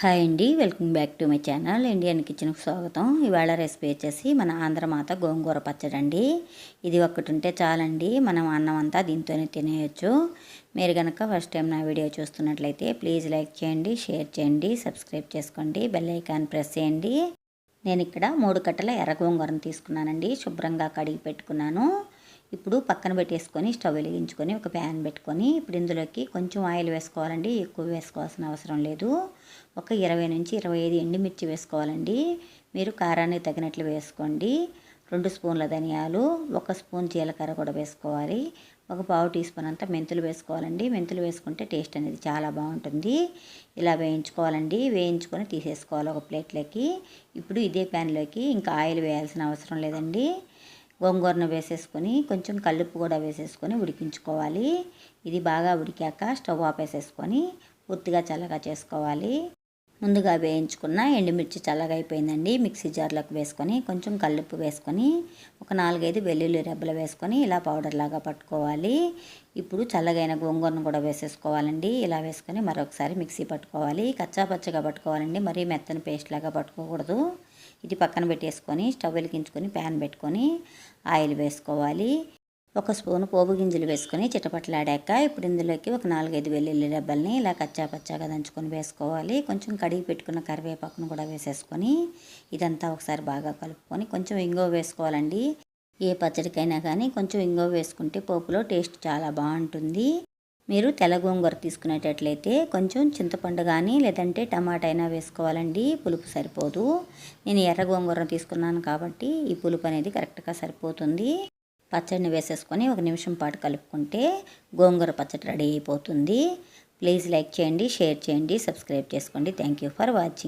Hi అండి welcome back to my channel Indian కిచెన్కి స్వాగతం. ఇవాళ రెసిపీ వచ్చేసి మన ఆంధ్రమాత గోంగూర పచ్చడి అండి ఇది ఒక్కటి ఉంటే చాలండి మనం అన్నం అంతా దీంతోనే తినేయచ్చు. మీరు కనుక ఫస్ట్ టైం నా వీడియో చూస్తున్నట్లయితే ప్లీజ్ లైక్ చేయండి షేర్ చేయండి సబ్స్క్రైబ్ చేసుకోండి బెల్ ఐకాన్ ప్రెస్ చేయండి. నేను ఇక్కడ మూడు కట్టల ఎర్ర గోంగూరను తీసుకున్నానండి శుభ్రంగా కడిగి పెట్టుకున్నాను. ఇప్పుడు పక్కన పెట్టేసుకొని స్టవ్ వెలిగించుకొని ఒక ప్యాన్ పెట్టుకొని ఇప్పుడు ఇందులోకి కొంచెం ఆయిల్ వేసుకోవాలండి. ఎక్కువ వేసుకోవాల్సిన అవసరం లేదు. ఒక ఇరవై నుంచి ఇరవై ఐదు ఎండుమిర్చి వేసుకోవాలండి. మీరు కారానికి తగినట్లు వేసుకోండి. రెండు స్పూన్ల ధనియాలు ఒక స్పూన్ జీలకర్ర కూడా వేసుకోవాలి. ఒక పావు టీ స్పూన్ అంతా మెంతులు వేసుకోవాలండి. మెంతులు వేసుకుంటే టేస్ట్ అనేది చాలా బాగుంటుంది. ఇలా వేయించుకోవాలండి. వేయించుకొని తీసేసుకోవాలి ఒక ప్లేట్లోకి. ఇప్పుడు ఇదే ప్యాన్లోకి ఇంకా ఆయిల్ వేయాల్సిన అవసరం లేదండి. గోంగూరను వేసేసుకొని కొంచెం కల్లుప్పు కూడా వేసేసుకొని ఉడికించుకోవాలి. ఇది బాగా ఉడికాక స్టవ్ ఆపేసేసుకొని పూర్తిగా చల్లగా చేసుకోవాలి. ముందుగా వేయించుకున్న ఎండుమిర్చి చల్లగా అయిపోయిందండి. మిక్సీ జార్లోకి వేసుకొని కొంచెం కల్లుప్పు వేసుకొని ఒక నాలుగైదు వెల్లుల్లి రెబ్బలు వేసుకొని ఇలా పౌడర్ లాగా పట్టుకోవాలి. ఇప్పుడు చల్లగైన గోంగూరను కూడా వేసేసుకోవాలండి. ఇలా వేసుకొని మరొకసారి మిక్సీ పట్టుకోవాలి. కచ్చా పచ్చగా పట్టుకోవాలండి. మరీ మెత్తని పేస్ట్ లాగా పట్టుకోకూడదు. ఇది పక్కన పెట్టేసుకొని స్టవ్ వెలిగించుకొని ప్యాన్ పెట్టుకొని ఆయిల్ వేసుకోవాలి. ఒక స్పూన్ పోపు గింజలు వేసుకొని చిటపట్లాడాక ఇప్పుడు ఇందులోకి ఒక నాలుగైదు వెల్లుల్లి రెబ్బల్ని ఇలా కచ్చా పచ్చాగా దంచుకొని వేసుకోవాలి. కొంచెం కడిగి పెట్టుకున్న కరివేపాకును కూడా వేసేసుకొని ఇదంతా ఒకసారి బాగా కలుపుకొని కొంచెం ఇంగో వేసుకోవాలండి. ఏ పచ్చడికైనా కానీ కొంచెం ఇంగో వేసుకుంటే పోపులో టేస్ట్ చాలా బాగుంటుంది. మీరు తెల్ల గోంగూర తీసుకునేటట్లయితే కొంచెం చింతపండు కానీ లేదంటే టమాటా అయినా వేసుకోవాలండి. పులుపు సరిపోదు. నేను ఎర్ర గోంగూర తీసుకున్నాను కాబట్టి ఈ పులుపు అనేది కరెక్ట్గా సరిపోతుంది. పచ్చడిని వేసేసుకొని ఒక నిమిషం పాటు కలుపుకుంటే గోంగూర పచ్చడి రెడీ అయిపోతుంది. ప్లీజ్ లైక్ చేయండి షేర్ చేయండి సబ్స్క్రైబ్ చేసుకోండి. Thank you for watching.